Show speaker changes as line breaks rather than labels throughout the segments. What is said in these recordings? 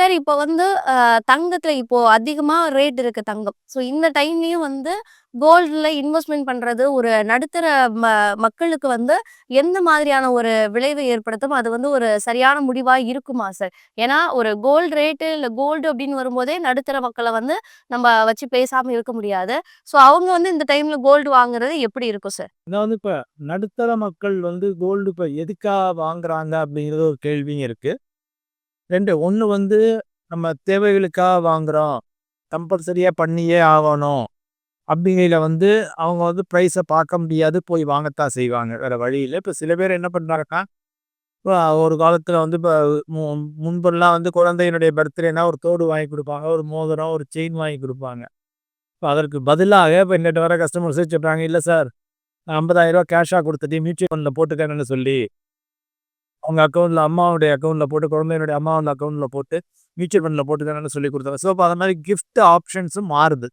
Sir இப்போ வந்து தங்கத்துல இப்போ அதிகமா ரேட் இருக்கு தங்கம். ஸோ இந்த டைம்லயும் வந்து கோல்டுல இன்வெஸ்ட்மெண்ட் பண்றது ஒரு நடுத்தர ம மக்களுக்கு வந்து எந்த மாதிரியான ஒரு விளைவை ஏற்படுத்தும்? அது வந்து ஒரு சரியான முடிவா இருக்குமா சார்? ஏன்னா ஒரு கோல்டு ரேட்டு இல்ல கோல்டு அப்படின்னு வரும்போதே நடுத்தர மக்களை வந்து நம்ம வச்சு பேசாம இருக்க முடியாது. ஸோ அவங்க வந்து இந்த டைம்ல கோல்டு வாங்குறது எப்படி இருக்கும் சார்?
அதாவது இப்ப நடுத்தர மக்கள் வந்து கோல்டு இப்ப எதுக்காக வாங்குறாங்க அப்படிங்கிறது ஒரு கேள்வியும் இருக்கு. ரெண்டு ஒன்று வந்து நம்ம தேவைகளுக்காக வாங்குறோம். கம்பல்சரியாக பண்ணியே ஆகணும். அப்படிங்கையில் வந்து அவங்க வந்து ப்ரைஸை பார்க்க முடியாது. போய் வாங்கத்தான் செய்வாங்க. வேறு வழியில் இப்போ சில பேர் என்ன பண்ணுறாங்கன்னா இப்போ ஒரு காலத்தில் வந்து இப்போ மு முன்பெல்லாம் வந்து குழந்தையினுடைய பர்த்டேனா ஒரு தோடு வாங்கி கொடுப்பாங்க ஒரு மோதிரம், ஒரு செயின் வாங்கி கொடுப்பாங்க இப்போ அதற்கு பதிலாக இப்போ என்னட்டு வர கஸ்டமர்ஸே சொல்கிறாங்க இல்லை சார் நான் ரூ. 50,000 கேஷா மியூச்சுவல் ஃபண்டில் போட்டுக்கங்கன்னு" சொல்லி அவங்க அக்கவுண்ட்ல அம்மாவுடைய அக்கௌண்ட்டில் போட்டு, குழந்தையினுடைய அம்மாவோட அக்கௌண்ட்டில் போட்டு மியூச்சுவல் ஃபண்ட்ல போட்டுக்கங்கன்னு சொல்லி கொடுத்தாங்க ஸோ அப்போ அது மாதிரி கிஃப்ட் ஆப்ஷன்ஸும் மாறுது.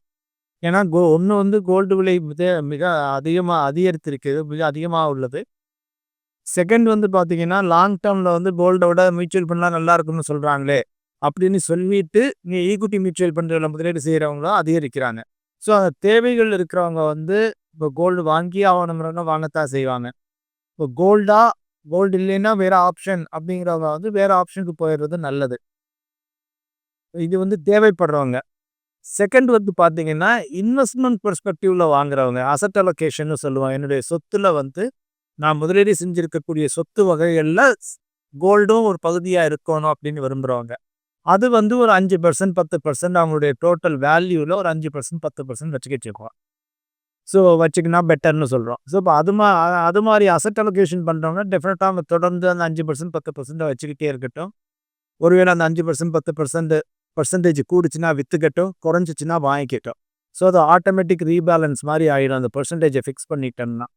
ஏன்னா கோ ஒன்று வந்து கோல்டு விலை மிக மிக அதிகமாக அதிகரித்திருக்குது மிக அதிகமாக உள்ளது. செகண்ட் வந்து பார்த்தீங்கன்னா, லாங் டேர்மில் வந்து கோல்டோட மியூச்சுவல் ஃபண்ட்லாம் நல்லா இருக்கும்னு சொல்கிறாங்களே அப்படின்னு சொல்லிட்டு, நீ ஈக்குட்டி மியூச்சுவல் ஃபண்டில் முதலீடு செய்கிறவங்களும் அதிகரிக்கிறாங்க. ஸோ அந்த தேவைகள் இருக்கிறவங்க வந்து இப்போ கோல்டு வாங்கியே ஆகணுங்கிறவங்க வாங்கத்தான் செய்வாங்க. இப்போ கோல்டாக கோல்டு இல்லைன்னா வேற ஆப்ஷன் அப்படிங்கிறவங்க வந்து வேற ஆப்ஷனுக்கு போயிடுறது நல்லது. இது வந்து தேவைப்படுறவங்க. செகண்ட் வந்து பார்த்தீங்கன்னா, இன்வெஸ்ட்மெண்ட் பெர்ஸ்பெக்டிவ்ல வாங்குறவங்க. அசெட் அலோகேஷன்னு சொல்லுவாங்க. என்னுடைய சொத்துல வந்து நான் முதலீடு செஞ்சிருக்கக்கூடிய சொத்து வகைகளில் கோல்டும் ஒரு பகுதியாக இருக்கணும் அப்படின்னு விரும்புகிறவங்க அது வந்து ஒரு 5% 10% அவங்களுடைய டோட்டல் வேல்யூவில் ஒரு அஞ்சு பர்சன்ட் பத்து பர்சன்ட் வச்சுக்கிட்டு இருக்கோம் ஸோ வச்சுக்கினா பெட்டர்னு சொல்கிறோம் ஸோ இப்போ அது மா அது மாதிரி அசெட் அலோகேஷன் பண்ணுறோம்னா டெஃபினட்டாக அவங்க தொடர்ந்து அந்த 5% 10% வச்சுக்கிட்டே இருக்கட்டும். ஒருவேளை அந்த அஞ்சு பர்சன்ட் பத்து பர்சன்ட் பர்சன்டேஜ் கூடுச்சுன்னா விற்றுக்கட்டும் குறைஞ்சுச்சுன்னா வாங்கிக்கட்டும். ஸோ அது ஆட்டோமேட்டிக் ரீபேலன்ஸ் மாதிரி ஆகிடும் அந்த பர்சன்டேஜை ஃபிக்ஸ் பண்ணிட்டோம்னா.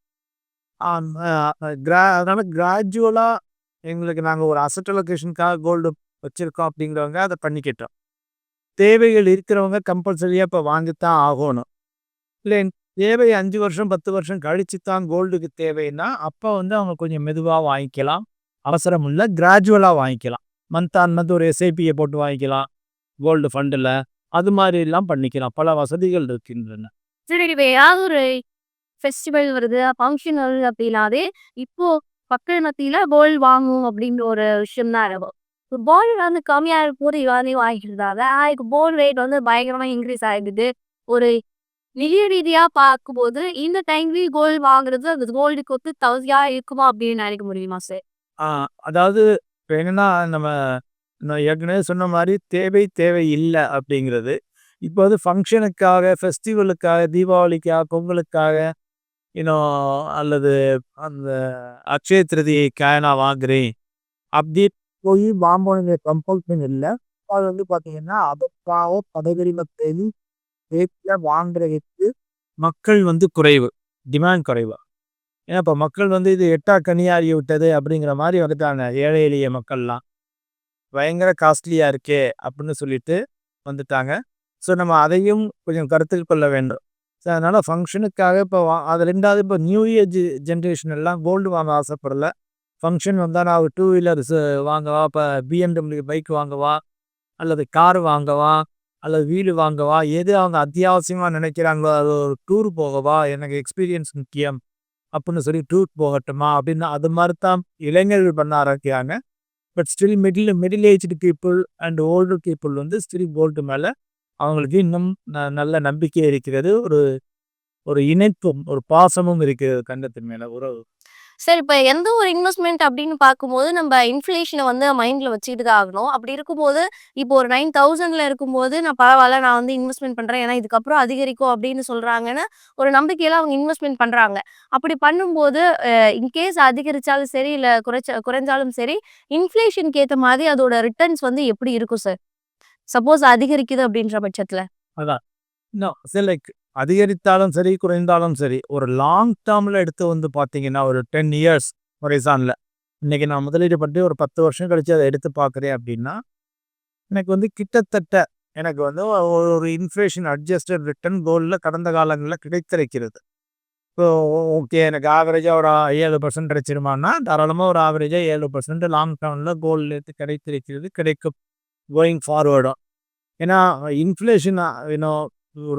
கிரா அதனால் கிராஜுவலாக எங்களுக்கு நாங்கள் ஒரு அசெட் அலோகேஷனுக்காக கோல்டு வச்சுருக்கோம் அப்படிங்கிறவங்க அதை பண்ணிக்கிட்டோம் தேவைகள் இருக்கிறவங்க கம்பல்சரியாக இப்போ வாங்கித்தான் ஆகணும். இல்லை தேவை அஞ்சு வருஷம் 10 வருஷம் கழிச்சு தான் கோல்டுக்கு தேவைன்னா, அப்போ வந்து அவங்க கொஞ்சம் மெதுவாக வாங்கிக்கலாம். அவசரம் இல்லை கிராஜுவலாக வாங்கிக்கலாம். மந்த் ஆன் மந்த் ஒரு எஸ்ஐபியை போட்டு வாங்கிக்கலாம். கோல்டு ஃபண்டில் அது மாதிரிலாம் பண்ணிக்கலாம். பல வசதிகள் இருக்கின்றன.
சரி இப்போ ஏதாவது ஒரு ஃபெஸ்டிவல் வருது, ஃபங்க்ஷன் வருது அப்படின்னாவே இப்போ மக்கள் மத்தியில் கோல்டு வாங்கணும் அப்படின்ற ஒரு விஷயம் தான் இருக்கும். இப்போ கோல்டு வந்து கம்மியா இருக்கும்போது எல்லாரையும் வாங்கிக்கிறதால, இப்போ கோல்டு ரேட் வந்து பயங்கரமாக இன்க்ரீஸ் ஆகிடுது ஒரு நிதிய ரீதியா பார்க்கும்போது, இந்த டைம்லயும் கோல்டு வாங்குறது அந்த கோல்டுக்கு வந்து தகுதியா இருக்குமா அப்படின்னு நினைக்க முடியுமா சார்?
அதாவது இப்போ என்னன்னா, நம்ம நான் ஏற்கனவே சொன்ன மாதிரி தேவை, தேவை இல்லை அப்படிங்கிறது. இப்போ வந்து ஃபங்க்ஷனுக்காக ஃபெஸ்டிவலுக்காக, தீபாவளிக்காக, பொங்கலுக்காக, இன்னும் அல்லது அந்த அக்ஷய திருதியைக்காக நான் வாங்குறேன். அப்படி போய் வாங்கணுங்கிற கம்பல்ஷன் இல்லை அது வந்து பார்த்தீங்கன்னா, அதற்காக பதவிரிம தேதி ரேட்ல வாங்குறதுக்கு மக்கள் வந்து குறைவு. டிமாண்ட் குறைவு. ஏன்னா இப்போ மக்கள் வந்து இது எட்டா கனியாகி விட்டது அப்படிங்கிற மாதிரி வந்துட்டாங்க. ஏழை எளிய மக்கள்லாம். பயங்கர காஸ்ட்லியாக இருக்கே! அப்படின்னு சொல்லிட்டு வந்துட்டாங்க. ஸோ நம்ம அதையும் கொஞ்சம் கருத்தில் கொள்ள வேண்டும். ஸோ அதனால் ஃபங்க்ஷனுக்காக இப்போ வா அது ரெண்டாவது இப்போ நியூ ஏஜ் ஜென்ரேஷன் எல்லாம் கோல்டு வாங்க ஆசைப்படல. ஃபங்க்ஷன் வந்தால் நான் ஒரு டூ வீலர்ஸ் வாங்கவா, இப்போ BMW பைக் வாங்கவா, அல்லது கார் வாங்கவா, அல்லது வீடு வாங்கவா, எது அவங்க அத்தியாவசியமாக நினைக்கிறாங்களோ, அது ஒரு டூர் போகவா, எனக்கு எக்ஸ்பீரியன்ஸ் முக்கியம். அப்படின்னு சொல்லி டூர் போகட்டுமா அப்படின்னு அது மாதிரி தான் இளைஞர்கள் பண்ண ஆரம்பிக்கிறாங்க. But still middle middle aged people and old people வந்து ஸ்டில் போல்ட்டு மேலே அவங்களுக்கு இன்னும் ந நல்ல நம்பிக்கை இருக்கிறது. ஒரு ஒரு இணைப்பும், ஒரு பாசமும் இருக்கிறது கண்டத்தின் மேலே உறவு.
சார் இப்ப எந்த ஒரு இன்வெஸ்ட்மெண்ட் அப்படின்னு பார்க்கும்போது, நம்ம இன்ஃப்ளேஷனை வந்து மைண்ட்ல வச்சுட்டு தான் ஆகணும். அப்படி இருக்கும்போது, இப்போ ஒரு 9000ல இருக்கும்போது, நான் பரவாயில்ல நான் வந்து இன்வெஸ்ட்மெண்ட் பண்றேன். ஏன்னா இதுக்கப்புறம் அதிகரிக்கும் அப்படின்னு சொல்றாங்கன்னு, ஒரு நம்பிக்கையில அவங்க இன்வெஸ்ட்மெண்ட் பண்றாங்க. அப்படி பண்ணும்போது, இன்கேஸ் அதிகரிச்சாலும் சரி, இல்ல குறைச்ச குறைஞ்சாலும் சரி, இன்ஃப்ளேஷனுக்கு ஏத்த மாதிரி அதோட ரிட்டர்ன்ஸ் வந்து எப்படி இருக்கும் சார்? சப்போஸ் அதிகரிக்குது அப்படின்ற பட்சத்துல?
அதான். நோ லைக் அதிகரித்தாலும் சரி, குறைந்தாலும் சரி, ஒரு லாங் டேர்மில் எடுத்து வந்து பார்த்தீங்கன்னா, ஒரு 10 இயர்ஸ் ஒரேசானில் இன்றைக்கி நான் முதலீடு பண்ணி ஒரு 10 வருஷம் கழித்து அதை எடுத்து பார்க்குறேன் அப்படின்னா, எனக்கு வந்து கிட்டத்தட்ட எனக்கு வந்து ஒரு இன்ஃப்ளேஷன் அட்ஜஸ்டட் ரிட்டர்ன் கோல்டில் கடந்த காலங்களில் கிடைத்திருக்கிறது. இப்போ ஓகே எனக்கு ஆவரேஜாக ஒரு ஏழு பர்சன்ட் கிடைச்சிருமான்னா, தாராளமாக ஒரு ஆவரேஜாக ஏழு பர்சன்ட் லாங் டெர்ம்ல எடுத்து கிடைத்திருக்கிறது, கிடைக்கும். கோயிங் ஃபார்வேர்டும் ஏன்னா இன்ஃப்ளேஷன் இன்னும்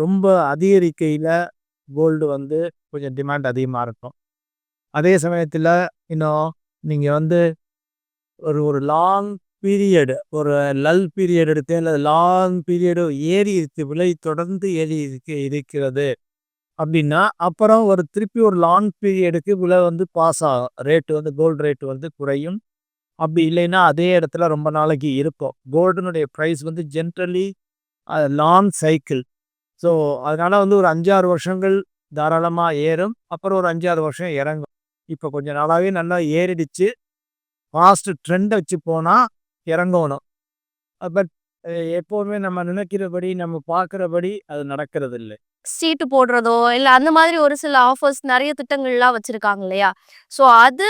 ரொம்ப அதிகரிக்கையில் கோல்டு வந்து கொஞ்சம் டிமாண்ட் அதிகமாக இருக்கும். அதே சமயத்தில் இன்னும் நீங்கள் வந்து ஒரு ஒரு லாங் பீரியடு ஒரு லல் பீரியட் எடுத்து இல்லை லாங் பீரியடு ஏறி இருக்கு விலை தொடர்ந்து ஏறி இருக்கு இருக்கிறது அப்படின்னா அப்புறம் ஒரு திருப்பி ஒரு லாங் பீரியடுக்கு விலை வந்து பாஸ் ஆகும். ரேட்டு வந்து கோல்டு ரேட்டு வந்து குறையும். அப்படி இல்லைன்னா அதே இடத்துல ரொம்ப நாளைக்கு இருக்கும். கோல்டுனுடைய ப்ரைஸ் வந்து ஜென்ரலி லாங் சைக்கிள் ஸோ அதனால வந்து ஒரு அஞ்சாறு வருஷங்கள் தாராளமாக ஏறும். அப்புறம் ஒரு அஞ்சாறு வருஷம் இறங்கும். இப்போ கொஞ்சம் நாளாகவே நல்லா ஏறிடுச்சு. ஃபாஸ்ட் ட்ரெண்டை வச்சு போனால் இறங்கணும். பட் எப்போவுமே நம்ம நினைக்கிறபடி நம்ம பார்க்குறபடி அது நடக்கிறது இல்லை
சீட்டு போடுறதோ இல்லை அந்த மாதிரி ஒரு சில ஆஃபர்ஸ் நிறைய திட்டங்கள்லாம் வச்சிருக்காங்க இல்லையா? ஸோ அது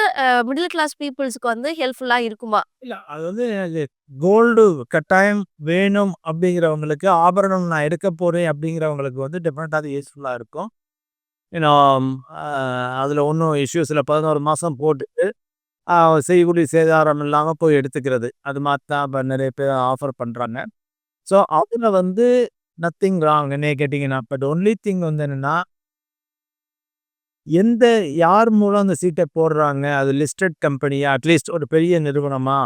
மிடில் கிளாஸ் பீப்புள்ஸுக்கு வந்து ஹெல்ப்ஃபுல்லாக இருக்குமா?
இல்லை அது வந்து அது கோல்டு கட்டாயம் வேணும் அப்படிங்கிறவங்களுக்கு ஆபரணம் நான் எடுக்க போகிறேன் அப்படிங்கிறவங்களுக்கு வந்து டெஃபினட்டாக அது யூஸ்ஃபுல்லாக இருக்கும். ஏன்னா அதில் ஒன்றும் இஷ்யூஸ் இல்லை பதினோரு மாதம் போட்டுட்டு ஆஹ், செய்கூலி சேதாரம் இல்லாமல் போய் எடுத்துக்கிறது. அது மாதிரி தான் இப்போ நிறைய பேர் ஆஃபர் பண்ணுறாங்க ஸோ அதில் வந்து நத்திங் ராங் என்னைய கேட்டிங்கன்னா பட் ஒன்லி திங் வந்து என்னென்னா எந்த யார் மூலம் அந்த சீட்டை போடுறாங்க அது லிஸ்டட் கம்பெனியா அட்லீஸ்ட் ஒரு பெரிய நிறுவனமா?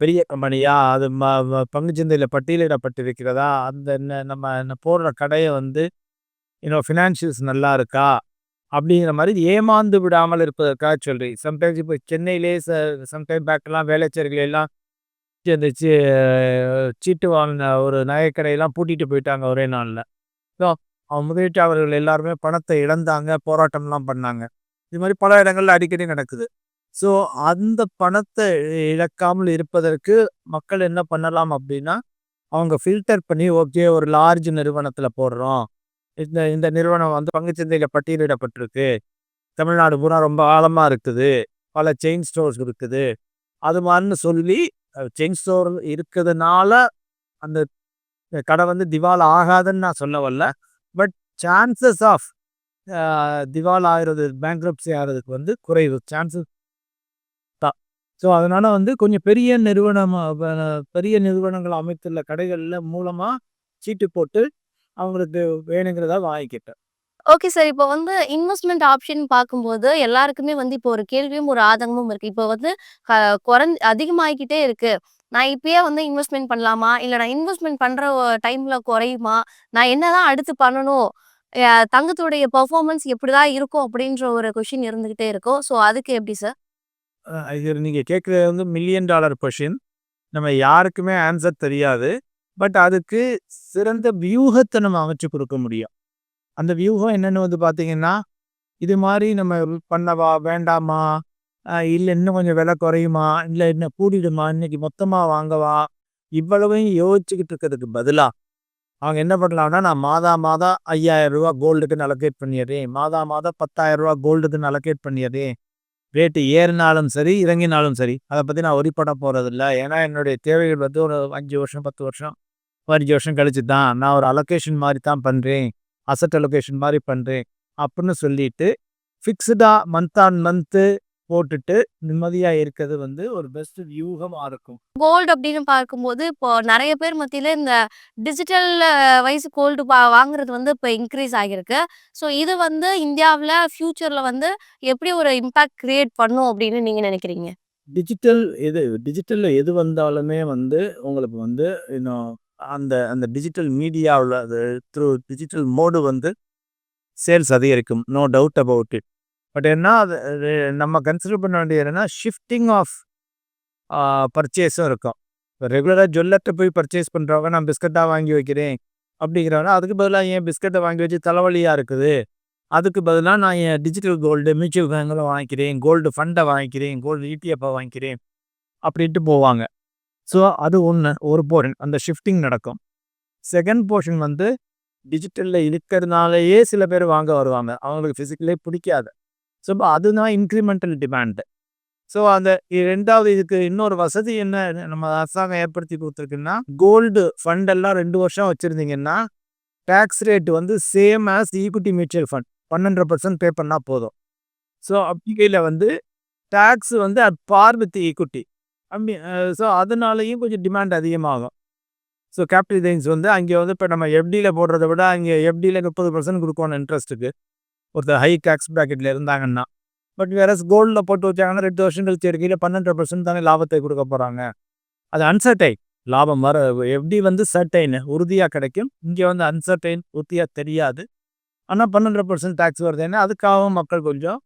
பெரிய கம்பெனியா அது ம ம- பங்குச்சந்தையில் பட்டியலிடப்பட்டிருக்கிறதா? அந்த என்ன நம்ம என்ன போடுற கடையை வந்து இன்னும் ஃபினான்ஷியல்ஸ் நல்லா இருக்கா? அப்படிங்கிற மாதிரி ஏமாந்து விடாமல் இருப்பதற்காக சொல்கிறேன் சம்டைம்ஸ் இப்போ சென்னையிலே ச சம்டைம் பேக்கெல்லாம் வேலைச்சர்கள் எல்லாம் அந்த சீட்டு வாங்கின ஒரு நகைக்கடையெல்லாம் பூட்டிட்டு போயிட்டாங்க ஒரே நாளில். ஸோ அவங்க முதலீட்டாளர்கள் எல்லாருமே பணத்தை இழந்தாங்க போராட்டம்லாம் பண்ணாங்க. இது மாதிரி பல இடங்களில் அடிக்கடி நடக்குது. ஸோ அந்த பணத்தை இழக்காமல் இருப்பதற்கு மக்கள் என்ன பண்ணலாம் அப்படின்னா அவங்க ஃபில்டர் பண்ணி ஓகே ஒரு லார்ஜ் நிறுவனத்தில் போடுறோம். இந்த இந்த நிறுவனம் வந்து பங்குச்சந்தையில் பட்டியலிடப்பட்டிருக்கு. தமிழ்நாடு பூரா ரொம்ப ஆழமாக இருக்குது. பல செயின் ஸ்டோர்ஸ் இருக்குது. அது மாதிரின்னு சொல்லி செயின் ஸ்டோர் இருக்கிறதுனால அந்த கடை வந்து திவால் ஆகாதுன்னு நான் சொல்ல வரல. பட் சான்சஸ் ஆஃப் திவால் ஆகிறது பேங்க்ரப்சி ஆகிறதுக்கு வந்து குறைவு. சான்சஸ் தான் ஸோ அதனால் வந்து கொஞ்சம் பெரிய நிறுவனம் பெரிய நிறுவனங்கள் அமைத்துள்ள கடைகளில் மூலமாக சீட்டு போட்டு அவங்களுக்கு வேணுங்கிறதா வாங்கிக்கிட்டேன்.
Okay sir. இப்போ வந்து இன்வெஸ்ட்மெண்ட் ஆப்ஷன் பார்க்கும்போது எல்லாருக்குமே வந்து இப்போ ஒரு கேள்வியும் ஒரு ஆதங்கமும் இருக்கு. இப்போ வந்து க- குறைஞ்ச அதிகமாகிக்கிட்டே இருக்கு. நான் இப்பயே வந்து இன்வெஸ்ட்மெண்ட் பண்ணலாமா? இல்லை நான் இன்வெஸ்ட்மெண்ட் பண்ற டைம்ல குறையுமா? நான் என்னதான் அடுத்து பண்ணணும்? தங்கத்துடைய பெர்ஃபார்மன்ஸ் எப்படிதான் இருக்கும்? அப்படின்ற ஒரு கொஷின் இருந்துகிட்டே இருக்கும். ஸோ அதுக்கு எப்படி சார்?
இது நீங்கள் கேட்குறது வந்து மில்லியன் டாலர் கொஷின் நம்ம யாருக்குமே ஆன்சர் தெரியாது. பட் அதுக்கு சிறந்த வியூகத்தை நம்ம அமைச்சு கொடுக்க முடியும். அந்த வியூகம் என்னென்னு வந்து பார்த்தீங்கன்னா இது மாதிரி நம்ம பண்ணவா வேண்டாமா? இல்லை இன்னும் கொஞ்சம் விலை குறையுமா? இல்லை இன்னும் கூடிடுமா? இன்னைக்கு மொத்தமாக வாங்கவா? இவ்வளவையும் யோசிச்சுக்கிட்டு இருக்கிறதுக்கு பதிலாக அவங்க என்ன பண்ணலாம்னா நான் மாதா மாதம் ஐயாயிரம் ரூபா கோல்டுக்குன்னு அலோகேட் பண்ணிடுறேன். மாதா மாதம் பத்தாயிரம் ரூபா கோல்டுக்குன்னு அலோகேட் பண்ணிடுறேன். ரேட்டு ஏறினாலும் சரி இறங்கினாலும் சரி அதை பற்றி நான் ஒரிப்பட போகிறதில்ல ஏன்னா என்னுடைய தேவைகள் வந்து ஒரு அஞ்சு வருஷம் பத்து வருஷம் பதினஞ்சு வருஷம் கழிச்சு தான் நான் ஒரு அலோகேஷன் மாதிரி தான் பண்ணுறேன் அசட் அலோகேஷன் மாதிரி பண்ணுறேன் அப்படின்னு சொல்லிட்டு ஃபிக்ஸ்டாக மந்த் ஆன் மந்த்து போட்டுட்டு நிம்மதியாக இருக்கிறது வந்து ஒரு பெஸ்ட் வியூகமாக இருக்கும்.
கோல்டு அப்படின்னு பார்க்கும்போது இப்போ நிறைய பேர் மத்தியில இந்த டிஜிட்டல் வைஸ் கோல்டு வாங்குறது வந்து இப்போ இன்க்ரீஸ் ஆகியிருக்கு. ஸோ இது வந்து இந்தியாவில் ஃபியூச்சரில் வந்து எப்படி ஒரு இம்பாக்ட் கிரியேட் பண்ணும் அப்படின்னு நீங்கள் நினைக்கிறீங்க?
டிஜிட்டல் எது டிஜிட்டலில் எது வந்தாலுமே வந்து உங்களுக்கு வந்து இன்னும் அந்த அந்த டிஜிட்டல் மீடியாவில் அது த்ரூ டிஜிட்டல் மோடு வந்து சேல்ஸ் அதிகரிக்கும். No doubt about it but என்ன அது நம்ம கன்சிடர் பண்ண வேண்டியது என்னென்னா ஷிஃப்டிங் ஆஃப் பர்ச்சேஸும் இருக்கும். இப்போ ரெகுலராக ஜுவல்லர்கிட்ட போய் பர்ச்சேஸ் பண்ணுறவங்க நான் பிஸ்கட்டாக வாங்கி வைக்கிறேன் அப்படிங்கிறவங்க அதுக்கு பதிலாக ஏன் பிஸ்கட்டை வாங்கி வச்சு தலைவலியாக இருக்குது? அதுக்கு பதிலாக நான் என் டிஜிட்டல் கோல்டு மியூச்சுவல் ஃபண்டில் வாங்கிக்கிறேன் கோல்டு ஃபண்டை வாங்கிக்கிறேன் கோல்டு இடிஎஃப்பை வாங்கிக்கிறேன் அப்படின்ட்டு போவாங்க. ஸோ அது ஒன்று ஒரு போர்ஷன் அந்த ஷிஃப்டிங் நடக்கும். செகண்ட் போர்ஷன் வந்து டிஜிட்டலில் இருக்கிறதுனாலயே சில பேர் வாங்க வருவாங்க. அவங்களுக்கு ஃபிசிக்கலே பிடிக்காது. ஸோ அதுதான் இன்க்ரிமெண்டல் டிமாண்டு ஸோ அந்த ரெண்டாவது இதுக்கு இன்னொரு வசதி என்ன நம்ம அரசாங்கம் ஏற்படுத்தி கொடுத்துருக்குன்னா கோல்டு ஃபண்டெல்லாம் ரெண்டு வருஷம் வச்சுருந்தீங்கன்னா டேக்ஸ் ரேட் வந்து same as equity mutual fund பன்னெண்டு பர்சன்ட் பே பண்ணால் போதும். ஸோ அப்படிக்கையில் வந்து டேக்ஸ் வந்து அட் பார் வித் ஈக்விட்டி அப்படி ஸோ uh, அதனாலையும் கொஞ்சம் டிமாண்ட் அதிகமாகும். ஸோ கேபிட்டல் கெயின்ஸ் வந்து அங்கே வந்து இப்போ நம்ம எஃப்டியில் போடுறத விட அங்கே எஃப்டியில் முப்பது பர்சன்ட் கொடுக்கணும் இன்ட்ரெஸ்ட்டுக்கு ஒருத்தர் ஹை டேக்ஸ் ப்ராக்கெட்டில் இருந்தாங்கன்னா. பட் வேற கோல்டில் போட்டு வச்சாங்கன்னா ரெண்டு வருஷம் கழிச்சு எடுக்கையில் பன்னெண்டு பர்சன்ட் தானே லாபத்தை கொடுக்க போகிறாங்க அது அன்சர்டைன் லாபம் வர எஃப்டி வந்து சர்டைன் உறுதியாக கிடைக்கும். இங்கே வந்து அன்சர்டைன் உறுதியாக தெரியாது. ஆனால் பன்னெண்டு பர்சன்ட் டேக்ஸ் வருதுன்னா அதுக்காகவும் மக்கள் கொஞ்சம்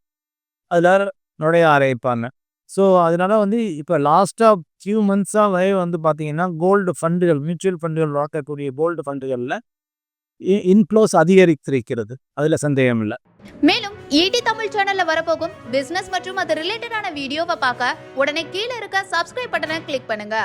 அதில் நுழைய ஆரம்பிப்பாங்க. ஸோ அதனால வந்து இப்போ லாஸ்ட்டாக ஃபியூ மந்த்ஸாக வரை வந்து பார்த்தீங்கன்னா கோல்டு ஃபண்டுகள் மியூச்சுவல் ஃபண்டுகள் வளர்க்கக்கூடிய கோல்டு ஃபண்டுகளில் இன்ஃப்ளோஸ் அதிகரித்திருக்கிறது. அதில் சந்தேகம் இல்லை.
மேலும் ஈடி தமிழ் சேனல்ல வரப்போகும் பிசினஸ் மற்றும் அது ரிலேட்டடான வீடியோவை பார்க்க உடனே கீழே இருக்க சப்ஸ்கிரைப் பட்டனை கிளிக் பண்ணுங்க.